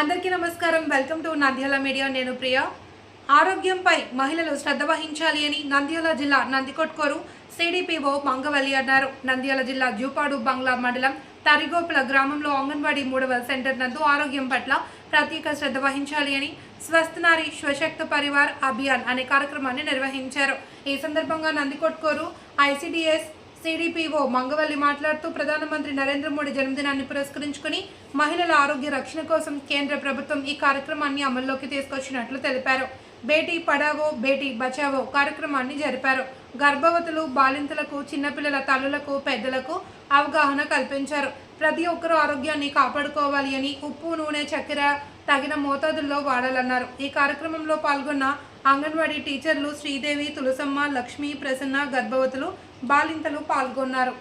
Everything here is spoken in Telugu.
అందరికీ నమస్కారం. Welcome to Nandyal media. నేను ప్రియ. ఆరోగ్యంపై మహిళలు శ్రద్ధ వహించాలి అని నంద్యాల జిల్లా నందికొట్కోరు సిడిపిఓ మంగవల్లి అన్నారు. నంద్యాల జిల్లా జూపాడు బంగ్లా మండలం తరిగోపుల గ్రామంలో అంగన్వాడీ మూడవ సెంటర్ నందు ఆరోగ్యం పట్ల ప్రత్యేక శ్రద్ధ వహించాలి అని స్వస్థ నారి స్వశక్త పరివార్ అభియాన్ అనే కార్యక్రమాన్ని నిర్వహించారు. ఈ సందర్భంగా నందికొట్కోరు ఐసిడిఎస్ సిడిపిఓ మంగవల్లి మాట్లాడుతూ ప్రధానమంత్రి నరేంద్ర మోడీ జన్మదినాన్ని పురస్కరించుకుని మహిళల ఆరోగ్య రక్షణ కోసం కేంద్ర ప్రభుత్వం ఈ కార్యక్రమాన్ని అమల్లోకి తీసుకొచ్చినట్లు తెలిపారు. బేటీ పడావో బేటీ బచావో కార్యక్రమాన్ని జరిపారు. గర్భవతులు బాలింతలకు చిన్నపిల్లల తల్లులకు పెద్దలకు అవగాహన కల్పించారు. ప్రతి ఒక్కరూ ఆరోగ్యాన్ని కాపాడుకోవాలి అని ఉప్పు నూనె చక్కెర తగిన మోతాదుల్లో వాడాలన్నారు. ఈ కార్యక్రమంలో పాల్గొన్న అంగన్వాడీ టీచర్లు శ్రీదేవి తులసమ్మ లక్ష్మీ ప్రసన్న గర్భవతులు బాలింతలు పాల్గొన్నారు.